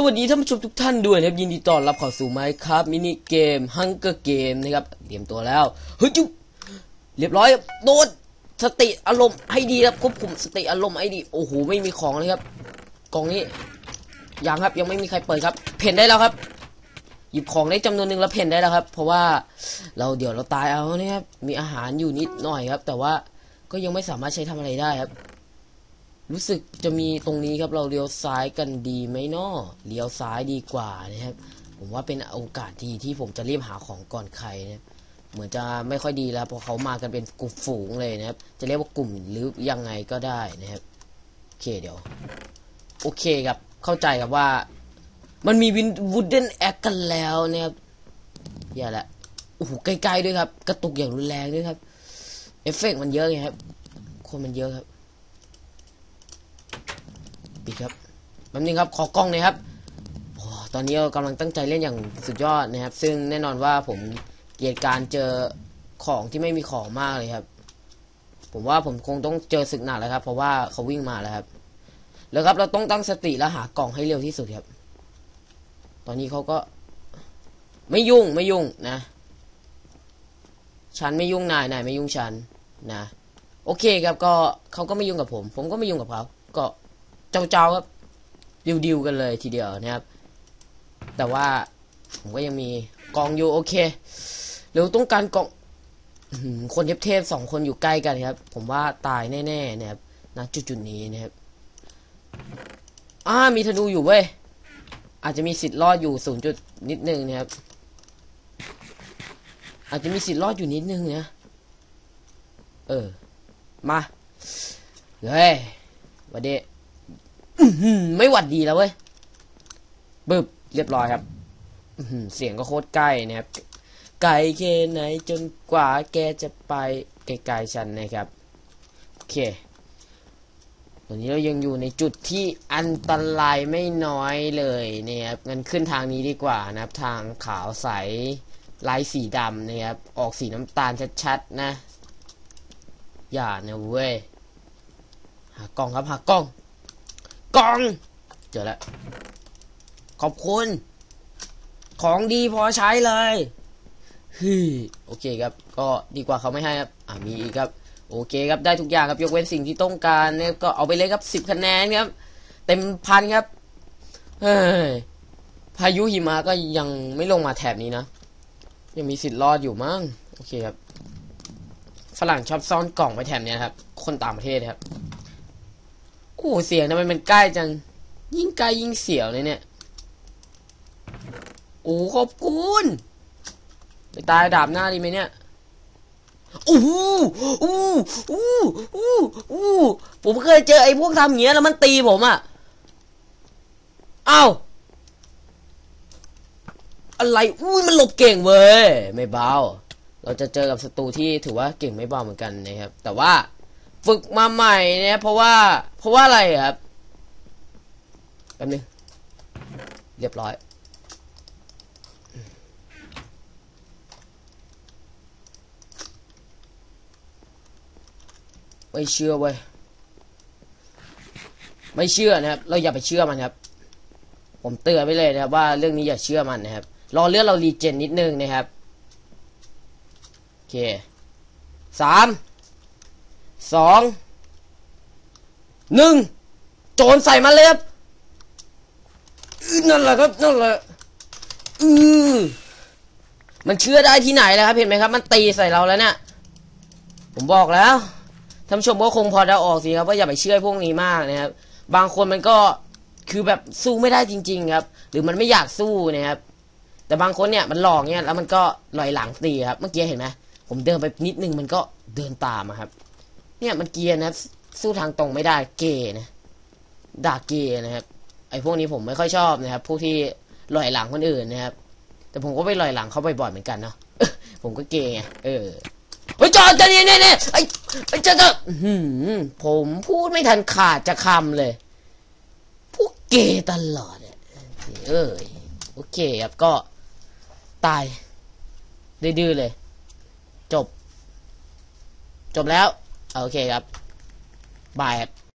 สวัสดีท่านผู้ชมทุกท่านด้วยนะครับยินดีต้อนรับเข้าสู่ไมค์ครับมินิเกมฮังเกอร์เกมนะครับเตรียมตัวแล้วเฮ้ยจุ๊บเรียบร้อยโดนสติอารมณ์ให้ดีครับควบคุมสติอารมณ์ให้ดีโอ้โหไม่มีของเลยครับกล่องนี้ยังครับยังไม่มีใครเปิดครับ เพนได้แล้วครับ หยิบของได้จำนวนหนึ่งแล้วเพนได้แล้วครับ เพราะว่าเราเดี๋ยวเราตายเอาเนี่ยครับมีอาหารอยู่นิดหน่อยครับ แต่ว่าก็ยังไม่สามารถใช้ทำอะไรได้ครับ รู้สึกจะมีตรงนี้ครับเราเลี้ยวซ้ายกันดีไหมเนาะเลี้ยวซ้ายดีกว่านะครับ ผมว่าเป็นโอกาสดีที่ผมจะรีบหาของก่อนใครนะครับเหมือนจะไม่ค่อยดีแล้วเพราะเขามากันเป็นกลุ่มฝูงเลยนะครับ จะเรียกว่ากลุ่มหรือยังไงก็ได้นะครับโอเคเดี๋ยวโอเคครับเข้าใจครับว่า มันมีวินวูดเดนแอคกันแล้วนะครับอย่าละโอ้โหใกล้ๆด้วยครับ กระตุกอย่างรุนแรงด้วยครับเอฟเฟกต์มันเยอะไงครับคนมันเยอะครับ ปิดครับแป๊บนึงครับขอกล้องหน่อยครับโอ้ตอนนี้เรากำลังตั้งใจเล่นอย่างสุดยอดนะครับ ซึ่งแน่นอนว่าผมเกลียดการเจอของที่ไม่มีของมากเลยครับ ผมว่าผมคงต้องเจอศึกหนักแล้วครับ เพราะว่าเขาวิ่งมาแล้วครับ แล้วครับเราต้องตั้งสติแล้วหากล่องให้เร็วที่สุดครับ ตอนนี้เขาก็ ไม่ยุ่งไม่ยุ่งนะฉันไม่ยุ่งนายนายไม่ยุ่งฉันนะ โอเคครับก็เขาก็ไม่ยุ่งกับผม ผมก็ไม่ยุ่งกับเขาก็ เจ้าเจ้าครับดิวดิวกันเลยทีเดียวนะครับ แต่ว่าผมก็ยังมีกองอยู่โอเคเร็วต้องการกองคนเทพเทพสองคนอยู่ใกล้กันครับ ผมว่าตายแน่ๆนะครับณจุดจุดๆนี้นะครับอ่ามีธนูอยู่เว้ยอาจจะมีสิทธิ์รอดอยู่ศูนย์จุดนิดนึงนะครับ อาจจะมีสิทธิ์รอดอยู่นิดนึงนะเออมาเฮ้ยวันเด้ ไม่หวัดดีแล้วเว้ยบึบเรียบร้อยครับเสียงก็โคตรใกล้นะครับ ไกลแค่ไหนจนกว่าแกจะไปไกลๆฉันนะครับ โอเคตอนนี้เรายังอยู่ในจุดที่อันตรายไม่น้อยเลยเนี่ยครับงั้นขึ้นทางนี้ดีกว่านะครับ ทางขาวใสลายสีดำนะครับ ออกสีน้ำตาลชัดๆนะ อย่านะเว้ย หากล้องครับหากล้อง กล่อง เจอแล้ว ขอบคุณ ของดีพอใช้เลยฮึโอเคครับ ก็ดีกว่าเขาไม่ให้ครับ อ่ามีอีกครับ โอเคครับ ได้ทุกอย่างครับ ยกเว้นสิ่งที่ต้องการเนี่ยก็เอาไปเลยครับสิบคะแนนครับ เต็มพันครับ เฮ้ย พายุหิมะก็ยังไม่ลงมาแถบนี้นะ ยังมีสิทธิ์รอดอยู่มั้ง โอเคครับ ฝรั่งชอบซ่อนกล่องไว้แถบเนี้ยครับ คนต่างประเทศครับ โอ้โหเสียงทำไมมันใกล้จัง ยิ่งใกล้ยิ่งเสียวเลยเนี่ย โอ้ขอบคุณไปตายดาบหน้าดีไหมเนี่ยโอ้โหโอ้โหโอ้โหโอ้โหผมเคยเจอไอ้พวกทำอย่างเงี้ยแล้วมันตีผมอะเอ้าอะไรอุ้ยมันหลบเก่งเว้ยไม่เบา เราจะเจอกับศัตรูที่ถือว่าเก่งไม่เบาเหมือนกันนะครับ แต่ว่า ฝึกมาใหม่เนี่ยเพราะว่า เพราะว่าอะไรครับแป๊บนึงเรียบร้อย ไม่เชื่อเว้ยไม่เชื่อนะครับ เราอย่าไปเชื่อมันครับ ผมเตือนไปเลยนะครับ ว่าเรื่องนี้อย่าเชื่อมันนะครับ รอเลือดเรารีเจนนิดนึงนะครับ โอเคสาม สองหนึ่งโจรใส่มาเลยครับนั่นแหละครับนั่นแหละอือมันเชื่อได้ที่ไหนแล้วครับเห็นไหมครับ มันตีใส่เราแล้วเนี่ยผมบอกแล้วท่านชมก็คงพอจะออกสิครับว่าอย่าไปเชื่อพวกนี้มากนะครับ บางคนมันก็คือแบบสู้ไม่ได้จริง ๆ ครับ หรือมันไม่อยากสู้นะครับ แต่บางคนเนี่ยมันหลอกเนี่ยแล้วมันก็ลอยหลังตีครับ เมื่อกี้เห็นไหมผมเดินไปนิดนึงมันก็เดินตามครับ เนี่ยมันเกียร์นะสู้ทางตรงไม่ได้เกย์นะด่าเกย์นะครับ ไอ้พวกนี้ผมไม่ค่อยชอบนะครับ พวกที่ลอยหลังคนอื่นนะครับ แต่ผมก็ไปลอยหลังเขาบ่อยๆเหมือนกันเนาะผมก็เกย์ไงเออเฮ้ยจอดจะเนี่ยเนี่ยเนี่ยไอ้ไอ้จ้าเจ้าอื้อหือผมพูดไม่ทันขาดจะคำเลยพวกเกย์ตลอดอะเอ้ยโอเคครับก็ตายดื้อๆเลย จบ จบแล้ว โอเคครับบายครับ